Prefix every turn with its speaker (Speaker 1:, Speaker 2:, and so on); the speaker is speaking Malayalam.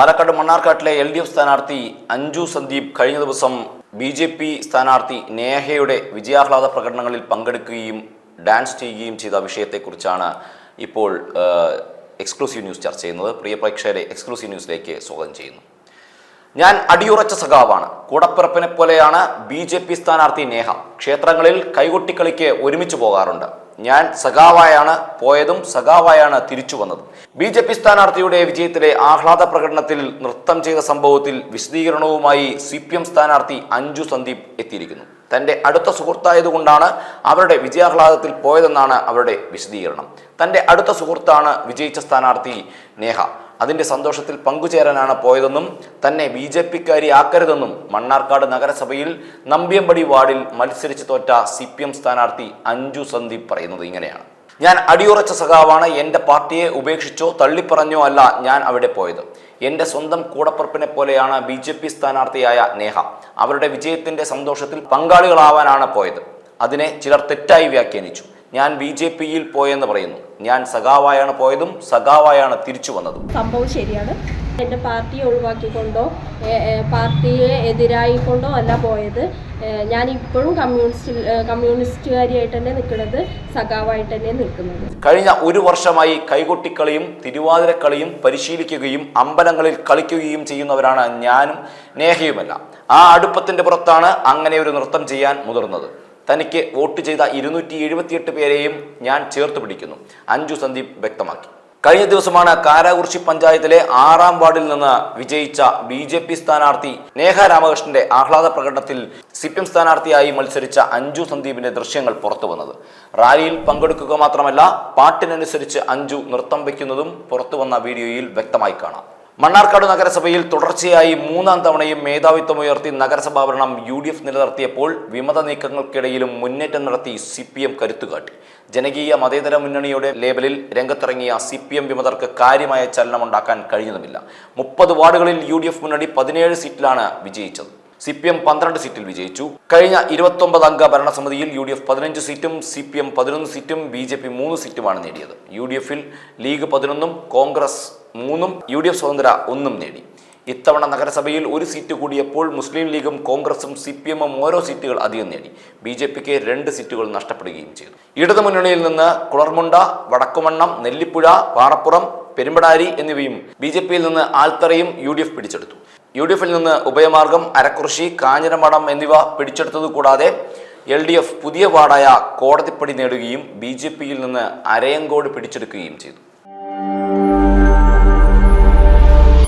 Speaker 1: പാലക്കാട് മണ്ണാർക്കാട്ടിലെ എൽ ഡി എഫ് സ്ഥാനാർത്ഥി അഞ്ജു സന്ദീപ് കഴിഞ്ഞ ദിവസം ബി ജെ പി സ്ഥാനാർത്ഥി നേഹയുടെ വിജയാഹ്ലാദ പ്രകടനങ്ങളിൽ പങ്കെടുക്കുകയും ഡാൻസ് ചെയ്യുകയും ചെയ്ത വിഷയത്തെക്കുറിച്ചാണ് ഇപ്പോൾ എക്സ്ക്ലൂസീവ് ന്യൂസ് ചർച്ച ചെയ്യുന്നത്. പ്രിയ പ്രേക്ഷകരെ എക്സ്ക്ലൂസീവ് ന്യൂസിലേക്ക് സ്വാഗതം ചെയ്യുന്നു. ഞാൻ അടിയുറച്ച സഖാവാണ്. കൂടപ്പിറപ്പിനെ പോലെയാണ് ബി ജെ പി സ്ഥാനാർത്ഥി നേഹ. ക്ഷേത്രങ്ങളിൽ കൈകൊട്ടിക്കളിക്ക് ഒരുമിച്ച് പോകാറുണ്ട്. ഞാൻ സഖാവായാണ് പോയതും സഖാവായാണ് തിരിച്ചു വന്നതും. ബി ജെ പി സ്ഥാനാർത്ഥിയുടെ വിജയത്തിലെ ആഹ്ലാദ പ്രകടനത്തിൽ നൃത്തം ചെയ്ത സംഭവത്തിൽ വിശദീകരണവുമായി സി പി എം സ്ഥാനാർത്ഥി അഞ്ജു സന്ദീപ് എത്തിയിരിക്കുന്നു. തന്റെ അടുത്ത സുഹൃത്തായതുകൊണ്ടാണ് അവരുടെ വിജയാഹ്ലാദത്തിൽ പോയതെന്നാണ് അവരുടെ വിശദീകരണം. തന്റെ അടുത്ത സുഹൃത്താണ് വിജയിച്ച സ്ഥാനാർത്ഥി നേഹ. അതിന്റെ സന്തോഷത്തിൽ പങ്കുചേരാനാണ് പോയതെന്നും തന്നെ ബി ജെ പിക്കാരി ആക്കരുതെന്നും മണ്ണാർക്കാട് നഗരസഭയിൽ നമ്പ്യമ്പടി വാർഡിൽ മത്സരിച്ച് തോറ്റ സി പി എം സ്ഥാനാർത്ഥി അഞ്ജു സന്ദീപ് പറയുന്നത് ഇങ്ങനെയാണ്. ഞാൻ അടിയുറച്ച സഖാവാണ് എന്റെ പാർട്ടിയെ ഉപേക്ഷിച്ചോ തള്ളിപ്പറഞ്ഞോ അല്ല ഞാൻ അവിടെ പോയത്. എന്റെ സ്വന്തം കൂടപ്പുറപ്പിനെ പോലെയാണ് ബി ജെ പി സ്ഥാനാർത്ഥിയായ നേഹ. അവരുടെ വിജയത്തിന്റെ സന്തോഷത്തിൽ പങ്കാളികളാവാനാണ് പോയത്. അതിനെ ചിലർ തെറ്റായി വ്യാഖ്യാനിച്ചു. ഞാൻ ബി ജെ പിയിൽ പോയെന്ന് പറയുന്നു. ഞാൻ സഖാവായാണ് പോയതും സഖാവായാണ് തിരിച്ചു വന്നതും.
Speaker 2: സംഭവം ശരിയാണ്. എന്റെ പാർട്ടിയെ ഒഴിവാക്കിക്കൊണ്ടോ പാർട്ടിയെ എതിരായി പാർട്ടിയെ എതിരായിക്കൊണ്ടോ അല്ല പോയത്. ഞാൻ ഇപ്പോഴും കമ്മ്യൂണിസ്റ്റ് കമ്മ്യൂണിസ്റ്റുകാരിയായിട്ട് തന്നെ നിൽക്കുന്നത് സഖാവായിട്ട് തന്നെ നിൽക്കുന്നത്.
Speaker 1: കഴിഞ്ഞ ഒരു വർഷമായി കൈകൊട്ടിക്കളിയും തിരുവാതിരക്കളിയും പരിശീലിക്കുകയും അമ്പലങ്ങളിൽ കളിക്കുകയും ചെയ്യുന്നവരാണ് ഞാനും നേഹയുമല്ല ആ അടുപ്പത്തിന്റെ പുറത്താണ് അങ്ങനെ ഒരു നൃത്തം ചെയ്യാൻ മുതിർന്നത്. തനിക്ക് വോട്ട് ചെയ്ത ഇരുന്നൂറ്റി എഴുപത്തിയെട്ട് പേരെയും ഞാൻ ചേർത്ത് പിടിക്കുന്നു. അഞ്ജു സന്ദീപ് വ്യക്തമാക്കി. കഴിഞ്ഞ ദിവസമാണ് കാരാകുറിശി പഞ്ചായത്തിലെ ആറാം വാർഡിൽ നിന്ന് വിജയിച്ച ബി ജെ പി സ്ഥാനാർത്ഥി നേഹ രാമകൃഷ്ണന്റെ ആഹ്ലാദ പ്രകടനത്തിൽ സി പി എം സ്ഥാനാർത്ഥിയായി മത്സരിച്ച അഞ്ജു സന്ദീപിന്റെ ദൃശ്യങ്ങൾ പുറത്തു വന്നത്. റാലിയിൽ പങ്കെടുക്കുക മാത്രമല്ല പാട്ടിനനുസരിച്ച് അഞ്ജു നൃത്തം വയ്ക്കുന്നതും പുറത്തുവന്ന വീഡിയോയിൽ വ്യക്തമായി കാണാം. മണ്ണാർക്കാട് നഗരസഭയിൽ തുടർച്ചയായി മൂന്നാം തവണയും മേധാവിത്വം ഉയർത്തി നഗരസഭാ ഭരണം യു ഡി എഫ് നിലനിർത്തിയപ്പോൾ വിമത നീക്കങ്ങൾക്കിടയിലും മുന്നേറ്റം നടത്തി സി പി എം കരുത്തുകാട്ടി. ജനകീയ മതേതര മുന്നണിയുടെ ലേബലിൽ രംഗത്തിറങ്ങിയ സി പി എം വിമതർക്ക് കാര്യമായ ചലനമുണ്ടാക്കാൻ കഴിഞ്ഞതുമില്ല. മുപ്പത് വാർഡുകളിൽ യു ഡി എഫ് മുന്നണി പതിനേഴ് സീറ്റിലാണ് വിജയിച്ചത്. സി പി എം പന്ത്രണ്ട് സീറ്റിൽ വിജയിച്ചു. കഴിഞ്ഞ ഇരുപത്തൊമ്പത് അംഗ ഭരണസമിതിയിൽ യു ഡി എഫ് പതിനഞ്ച് സീറ്റും സി പി എം പതിനൊന്ന് സീറ്റും ബി ജെ പി മൂന്ന് സീറ്റുമാണ് നേടിയത്. യു ഡി എഫിൽ ലീഗ് പതിനൊന്നും കോൺഗ്രസ് മൂന്നും യു ഡി എഫ് സ്വതന്ത്ര ഒന്നും നേടി. ഇത്തവണ നഗരസഭയിൽ ഒരു സീറ്റ് കൂടിയപ്പോൾ മുസ്ലിം ലീഗും കോൺഗ്രസും സി പി എമ്മും ഓരോ സീറ്റുകൾ അധികം നേടി. ബി ജെ പിക്ക് രണ്ട് സീറ്റുകൾ നഷ്ടപ്പെടുകയും ചെയ്തു. ഇടതു മുന്നണിയിൽ നിന്ന് കുളർമുണ്ട വടക്കുമണ്ണം നെല്ലിപ്പുഴ പാറപ്പുറം പെരുമ്പടാരി എന്നിവയും ബി ജെ പിയിൽ നിന്ന് ആൽത്തറയും യു ഡി എഫ് പിടിച്ചെടുത്തു. യു ഡി എഫിൽ നിന്ന് ഉഭയമാർഗം അരക്കുറിശി കാഞ്ഞിരമഠം എന്നിവ പിടിച്ചെടുത്തത് കൂടാതെ എൽ ഡി എഫ് പുതിയ വാർഡായ കോടതിപ്പടി നേടുകയും ബി ജെ പിയിൽ നിന്ന് അരയങ്കോട് പിടിച്ചെടുക്കുകയും ചെയ്തു.